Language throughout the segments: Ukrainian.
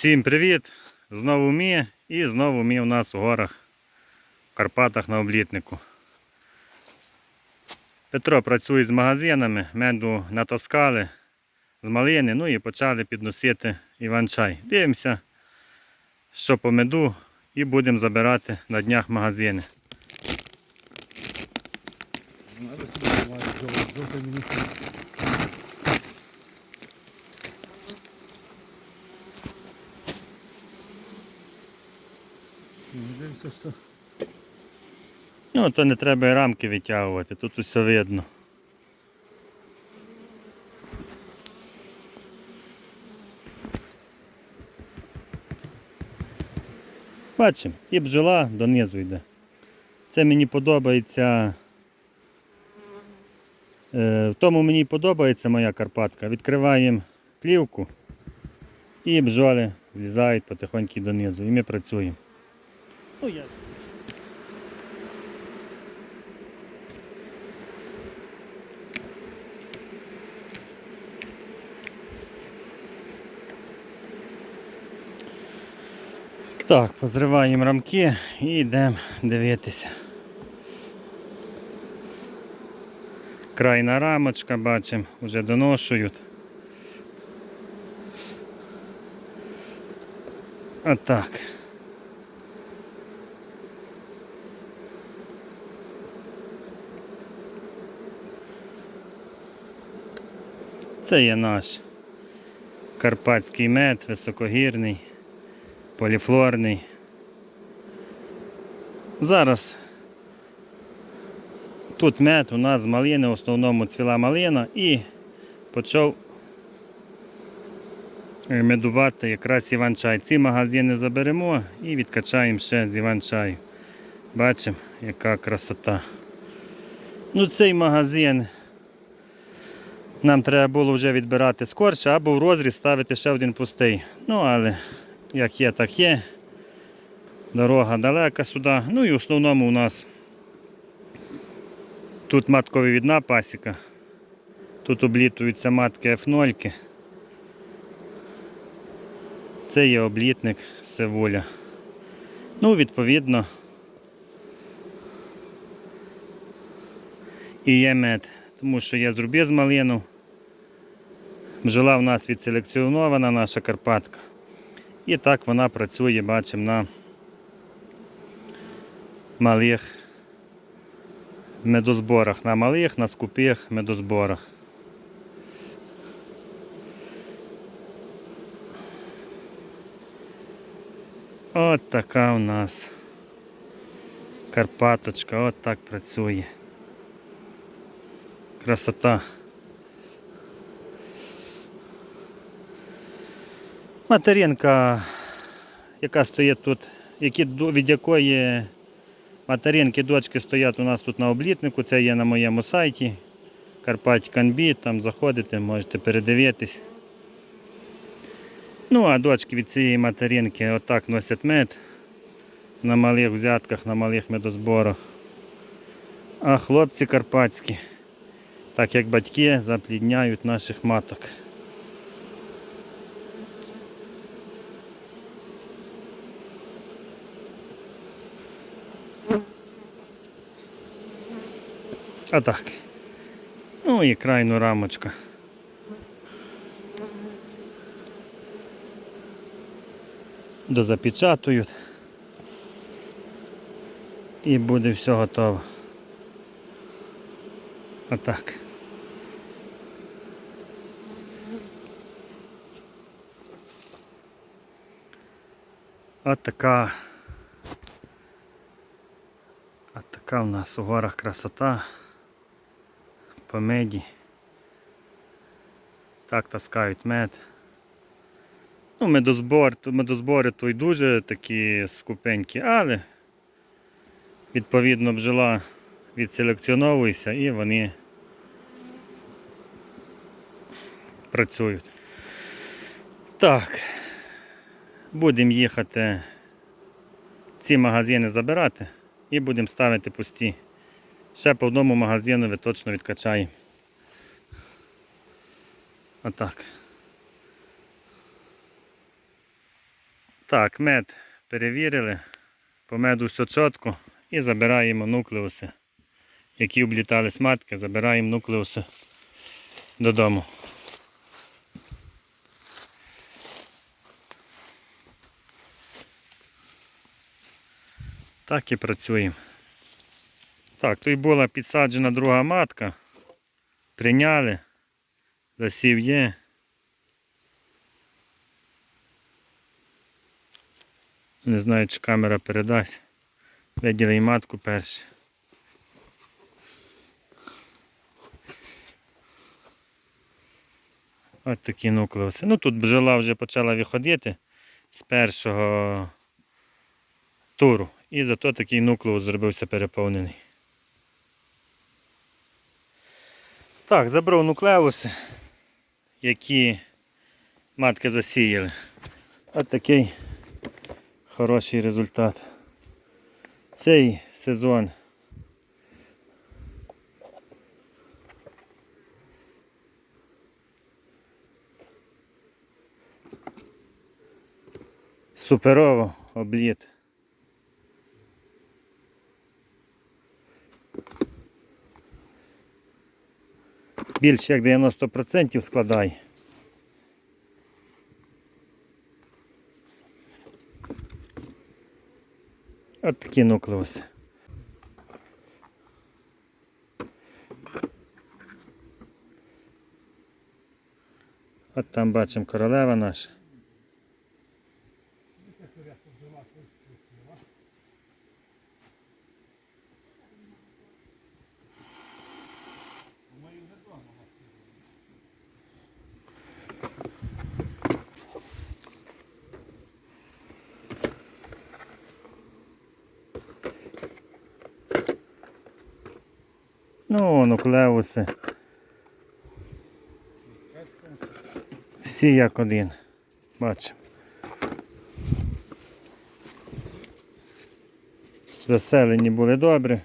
Всім привіт! Знову ми і знову ми у нас у горах в Карпатах на облітнику. Петро працює з магазинами, меду натаскали з малини, ну і почали підносити іван-чай. Дивимося, що по меду, і будемо забирати на днях магазини. Надо мені. Ну, то не треба і рамки витягувати, тут усе видно. Бачимо, і бджола донизу йде. Це мені подобається. е, В тому мені подобається моя Карпатка. Відкриваємо плівку і бджоли злізають потихоньку донизу. І ми працюємо. Ну, я... Так, позриваємо рамки і йдемо дивитися. Крайна рамочка, бачимо, вже доношують. Отак. Це є наш карпатський мед, високогірний поліфлорний. Зараз тут мед у нас з малини, в основному ціла малина і почав е, медувати якраз іван-чай. Ці магазини заберемо і відкачаємо ще з іван-чаю. Бачимо, яка красота. Ну цей магазин нам треба було вже відбирати скорше або в розріз ставити ще один пустий. Ну але як є, так є. Дорога далека сюди. Ну і в основному у нас тут матковивідна пасіка. Тут облітуються матки F0. Це є облітник Севуля. Ну, відповідно. І є мед, тому що є зрубі з малину. Бджола в нас відселекціонована, наша Карпатка. І так вона працює, бачимо, на малих медозборах, на малих, на скупих медозборах. От така у нас Карпаточка, от так працює. Красота. Материнка, яка стоїть тут, які, від якої материнки дочки стоять у нас тут на облітнику, це є на моєму сайті. Карпать Канбі, там заходите, можете передивитись. Ну, а дочки від цієї материнки отак носять мед на малих взятках, на малих медозборах. А хлопці карпатські, так як батьки, заплідняють наших маток. А так. Ну і крайну рамочка. Дозапечатують. І буде все готово. Отак. От така. От у нас у горах красота по меді. Так таскають мед. Ну, медозбор, медозбори то й дуже такі скупенькі, але відповідно бджола відселекціоновується і вони працюють. Так, будемо їхати ці магазини забирати і будемо ставити пусті. Ще по одному магазину ви точно відкачаємо. Отак. Так, мед перевірили. По меду все чітко. І забираємо нуклеуси, які облітали з матки, забираємо нуклеуси додому. Так і працюємо. Так, тут була підсаджена друга матка. Прийняли. Засів є. Не знаю, чи камера передасть. Виділи матку першу. Ось такі нуклеуси. Ну тут бджола вже почала виходити з першого туру. І зато такий нуклеус зробився переповнений. Так, забрав нуклеуси, які матки засіяли. Ось такий хороший результат. Цей сезон суперово обліт. Більше як 90% складає. От такі нуклеуси. От там бачимо королева наша. Ну, нуклеуси. Всі як один. Бачимо. Заселені були добре.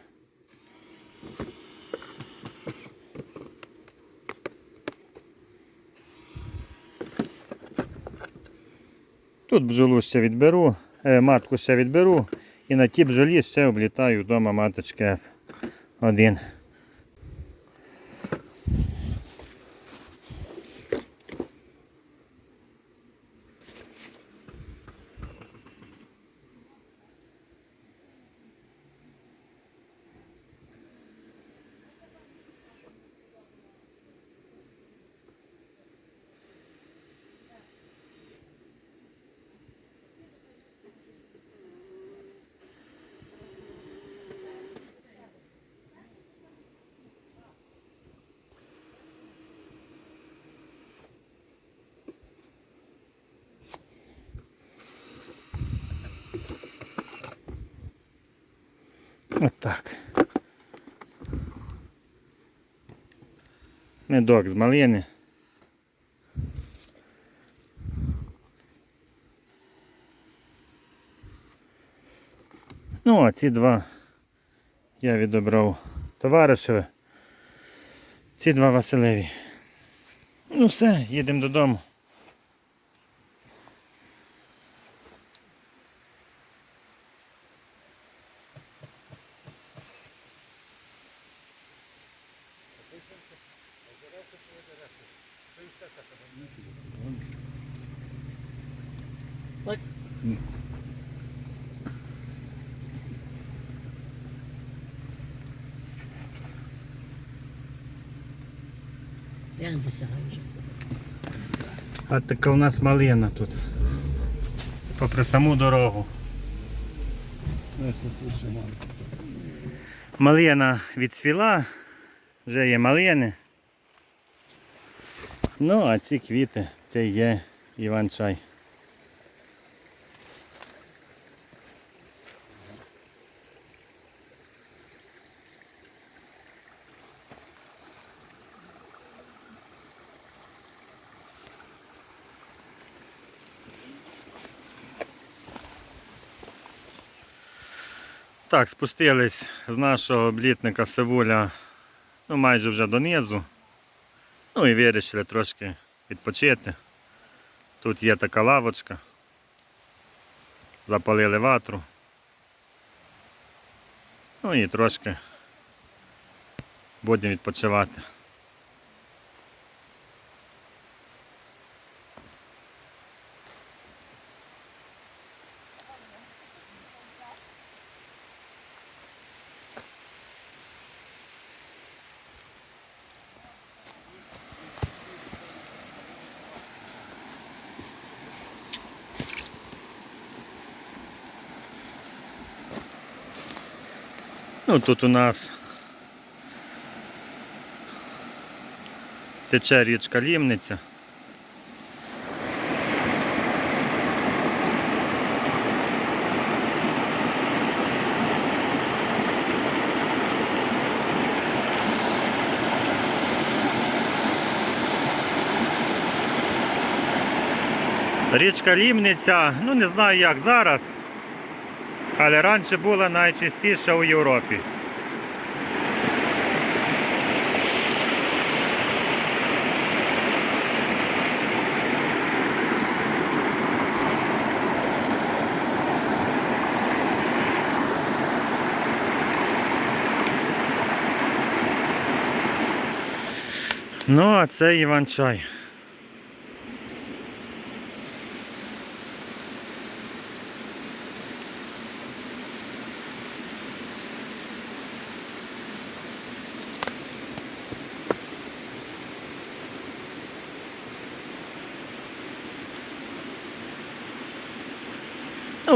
Тут бджолу ще відберу, е, матку ще відберу і на ті бджолі ще облітаю вдома маточки F1. Отак. Медок з малини. Ну, а ці два я відобрав товаришеве. Ці два Василеві. Ну все, їдемо додому. Ось. Я не досягаю вже. А така у нас малина тут. Попри саму дорогу. Малина відцвіла, вже є малини. Ну, а ці квіти це є Іван-чай. Так, спустились з нашого облітника Севуля ну, майже вже донизу. Ну і вирішили трошки відпочити. Тут є така лавочка. запалили ватру. Ну і трошки будемо відпочивати. Ну тут у нас тече річка Лімниця. Річка Лімниця, ну не знаю як зараз, але раніше була найчистіша у Європі. Ну, а це Іван-чай. Ну,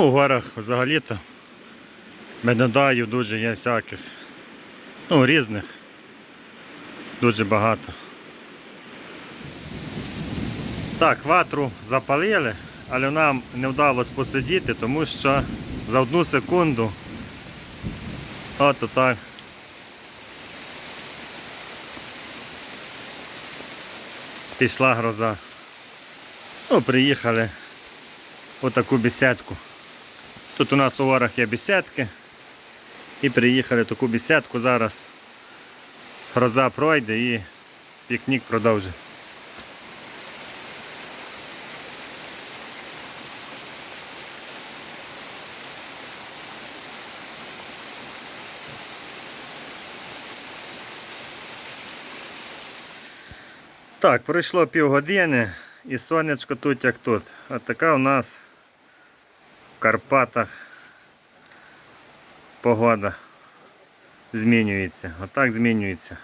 у горах взагалі-то медодаїв дуже є всяких. Ну, різних. Дуже багато. Так, ватру запалили, але нам не вдалося посидіти, тому що за одну секунду от отак. Пішла гроза. Ну, приїхали у таку бесідку. Тут у нас у ворах є бесідки. І приїхали таку бесідку зараз. Гроза пройде і пікнік продовжить. Так, пройшло півгодини і сонечко тут як тут. От така у нас Карпатах погода змінюється. Отак змінюється.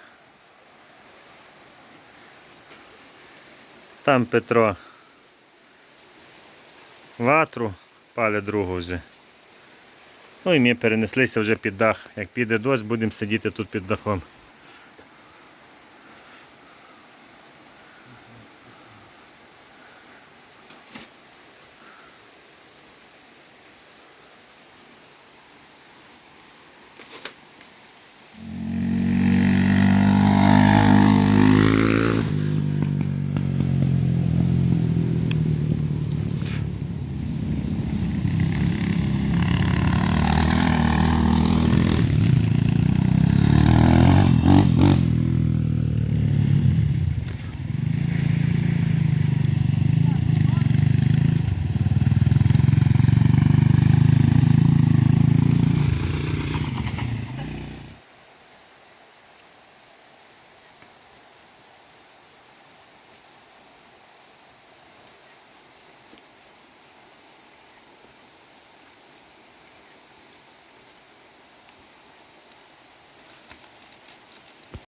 Там Петро ватру пале другу вже. Ну і ми перенеслися вже під дах. Як піде дощ, будемо сидіти тут під дахом.